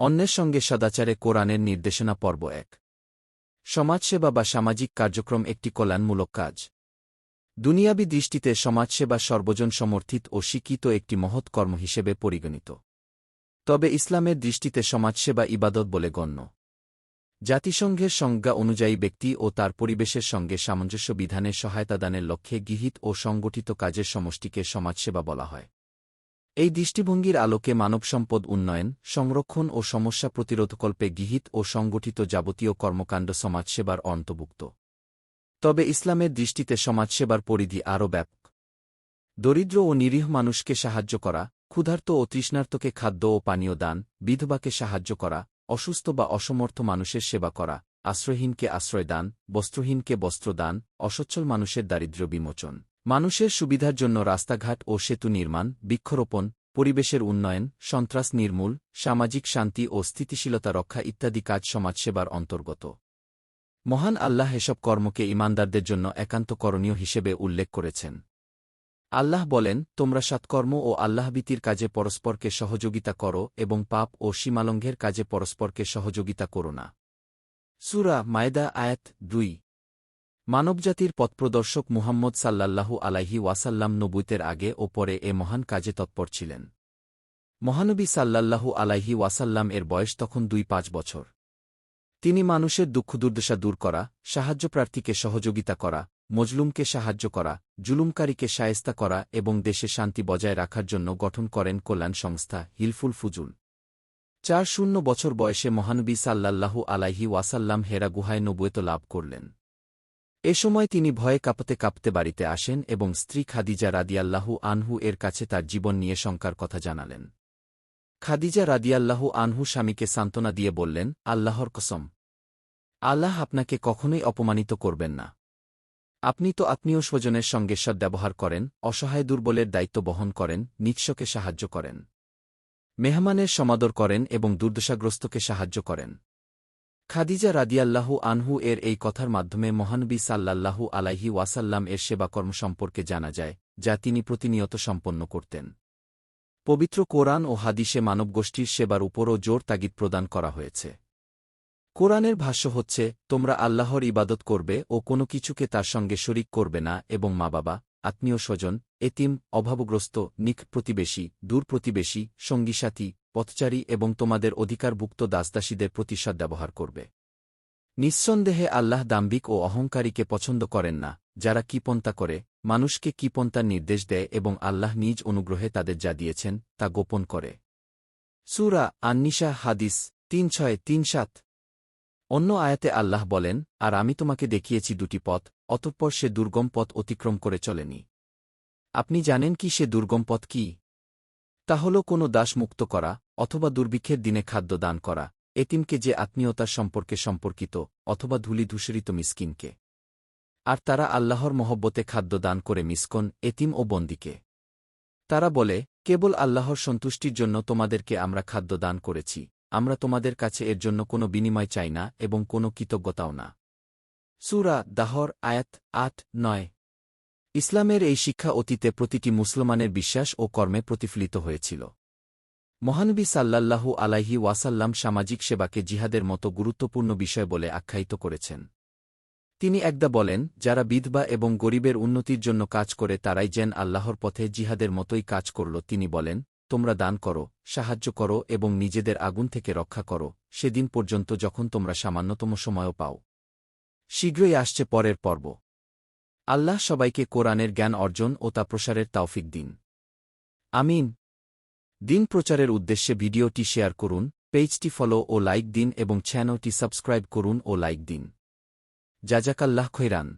অন্যের সঙ্গে সদাচারে কোরআনের নির্দেশনা পর্ব এক। সমাজসেবা বা সামাজিক কার্যক্রম একটি কল্যাণমূলক কাজ। দুনিয়াবি দৃষ্টিতে সমাজসেবা সর্বজন সমর্থিত ও স্বীকৃত একটি মহৎ কর্ম হিসেবে পরিগণিত। তবে ইসলামের দৃষ্টিতে সমাজসেবা ইবাদত বলে গণ্য। জাতিসংঘের সংজ্ঞা অনুযায়ী ব্যক্তি ও তার পরিবেশের সঙ্গে সামঞ্জস্য বিধানের সহায়তাদানের লক্ষ্যে গৃহীত ও সংগঠিত কাজের সমষ্টিকে সমাজসেবা বলা হয়। এই দৃষ্টিভঙ্গির আলোকে মানবসম্পদ উন্নয়ন, সংরক্ষণ ও সমস্যা প্রতিরোধকল্পে গৃহীত ও সংগঠিত যাবতীয় কর্মকাণ্ড সমাজসেবার অন্তর্ভুক্ত। তবে ইসলামের দৃষ্টিতে সমাজসেবার পরিধি আরও ব্যাপক। দরিদ্র ও নিরীহ মানুষকে সাহায্য করা, ক্ষুধার্ত ও তৃষ্ণার্তকে খাদ্য ও পানীয় দান, বিধবাকে সাহায্য করা, অসুস্থ বা অসমর্থ মানুষের সেবা করা, আশ্রয়হীনকে আশ্রয় দান বস্ত্রহীনকে বস্ত্র দান অসচ্ছল মানুষের দারিদ্র্য বিমোচন। মানুষের সুবিধার জন্য রাস্তাঘাট ও সেতু নির্মাণ, বৃক্ষরোপণ, পরিবেশের উন্নয়ন, সন্ত্রাস নির্মূল, সামাজিক শান্তি ও স্থিতিশীলতা রক্ষা ইত্যাদি কাজ সমাজসেবার অন্তর্গত। মহান আল্লাহ এসব কর্মকে ইমানদারদের জন্য একান্ত করণীয় হিসেবে উল্লেখ করেছেন। আল্লাহ বলেন, তোমরা সৎকর্ম ও আল্লাহবীতির কাজে পরস্পরকে সহযোগিতা করো এবং পাপ ও সীমালঙ্ঘের কাজে পরস্পরকে সহযোগিতা করো না। সুরা মায়দা আয়াত দুই। মানবজাতির পথপ্রদর্শক মুহাম্মদ সাল্লাল্লাহু আলাইহি ওয়াসাল্লাম নবুতের আগে ও পরে এ মহান কাজে তৎপর ছিলেন। মহানবী সাল্লাল্লাহু আলাইহি ওয়াসাল্লাম এর বয়স তখন দুই পাঁচ বছর। তিনি মানুষের দুঃখ দুর্দশা দূর করা সাহায্যপ্রার্থীকে সহযোগিতা করা, মজলুমকে সাহায্য করা, জুলুমকারীকে সায়েস্তা করা এবং দেশে শান্তি বজায় রাখার জন্য গঠন করেন কল্যাণ সংস্থা হিলফুল ফুজুল। চার শূন্য বছর বয়সে মহানবী সাল্লাল্লাহু আলাইহি ওয়াসাল্লাম হেরা গুহায় নবুয়েত লাভ করলেন। এ সময় তিনি ভয়ে কাঁপতে কাঁপতে বাড়িতে আসেন এবং স্ত্রী খাদিজা রাদিয়াল্লাহু আনহু এর কাছে তার জীবন নিয়ে শঙ্কার কথা জানালেন। খাদিজা রাদিয়াল্লাহু আনহু স্বামীকে সান্ত্বনা দিয়ে বললেন, আল্লাহর কসম। আল্লাহ আপনাকে কখনোই অপমানিত করবেন না। আপনি তো আত্মীয় স্বজনের সঙ্গে সদ্ব্যবহার করেন, অসহায় দুর্বলের দায়িত্ব বহন করেন নিৎস্বকে সাহায্য করেন। মেহমানের সমাদর করেন এবং দুর্দশাগ্রস্তকে সাহায্য করেন। খাদিজা রাদিয়াল্লাহু আনহু এর এই কথার মাধ্যমে মহানবী সাল্লাল্লাহু আলাইহি ওয়াসাল্লাম এর সেবাকর্ম সম্পর্কে জানা যায়, যা তিনি প্রতিনিয়ত সম্পন্ন করতেন। পবিত্র কোরআন ও হাদিসে মানবগোষ্ঠীর সেবার উপরও জোর তাগিদ প্রদান করা হয়েছে। কোরআনের ভাষ্য হচ্ছে, তোমরা আল্লাহর ইবাদত করবে ও কোনো কিছুকে তার সঙ্গে শরিক করবে না এবং মা বাবা আত্মীয় স্বজন এতিম, অভাবগ্রস্ত নিক প্রতিবেশী, দূর প্রতিবেশী, সঙ্গীসাথী পথচারী এবং তোমাদের অধিকারভুক্ত দাসদাসীদের প্রতি ব্যবহার করবে। নিঃসন্দেহে আল্লাহ দাম্বিক ও অহংকারীকে পছন্দ করেন না, যারা কিপন্তা করে, মানুষকে কিপন্তার নির্দেশ দেয় এবং আল্লাহ নিজ অনুগ্রহে তাদের যা দিয়েছেন, তা গোপন করে। সুরা আন্নিশা হাদিস তিন ছয় তিন সাত। অন্য আয়াতে আল্লাহ বলেন, আর আমি তোমাকে দেখিয়েছি দুটি পথ, অতঃপর সে দুর্গম পথ অতিক্রম করে চলেনি। আপনি জানেন কি সে দুর্গম পথ কি? তা হল কোনো দাস মুক্ত করা অথবা দুর্ভিক্ষের দিনে খাদ্য দান করা, এতিমকে যে আত্মীয়তার সম্পর্কে সম্পর্কিত অথবা ধুলি ধূসরিত মিসকিনকে। আর তারা আল্লাহর মহব্বতে খাদ্য দান করে মিসকন, এতিম ও বন্দিকে। তারা বলে, কেবল আল্লাহর সন্তুষ্টির জন্য তোমাদেরকে আমরা খাদ্য দান করেছি, আমরা তোমাদের কাছে এর জন্য কোনো বিনিময় চাই না এবং কোনো কৃতজ্ঞতাও না। সুরা দাহর, আয়াত আট, নয়। ইসলামের এই শিক্ষা অতীতে প্রতিটি মুসলমানের বিশ্বাস ও কর্মে প্রতিফলিত হয়েছিল। মহানবী সাল্লাল্লাহু আলাইহি ওয়াসাল্লাম সামাজিক সেবাকে জিহাদের মতো গুরুত্বপূর্ণ বিষয় বলে আখ্যায়িত করেছেন। তিনি একদা বলেন, যারা বিধবা এবং গরিবের উন্নতির জন্য কাজ করে তারাই যেন আল্লাহর পথে জিহাদের মতোই কাজ করল। তিনি বলেন, তোমরা দান করো, সাহায্য করো এবং নিজেদের আগুন থেকে রক্ষা করো। সেদিন পর্যন্ত যখন তোমরা সামান্যতম সময়ও পাও। শীঘ্রই আসছে পরের পর্ব। আল্লাহ সবাইকে কোরআনের জ্ঞান অর্জন ও তা প্রসারের তাওফিক দিন। আমিন। দিন প্রচারের উদ্দেশ্যে ভিডিওটি শেয়ার করুন, পেজটি ফলো ও লাইক দিন এবং চ্যানেলটি সাবস্ক্রাইব করুন ও লাইক দিন। জাজাকাল্লাহ খৈরান।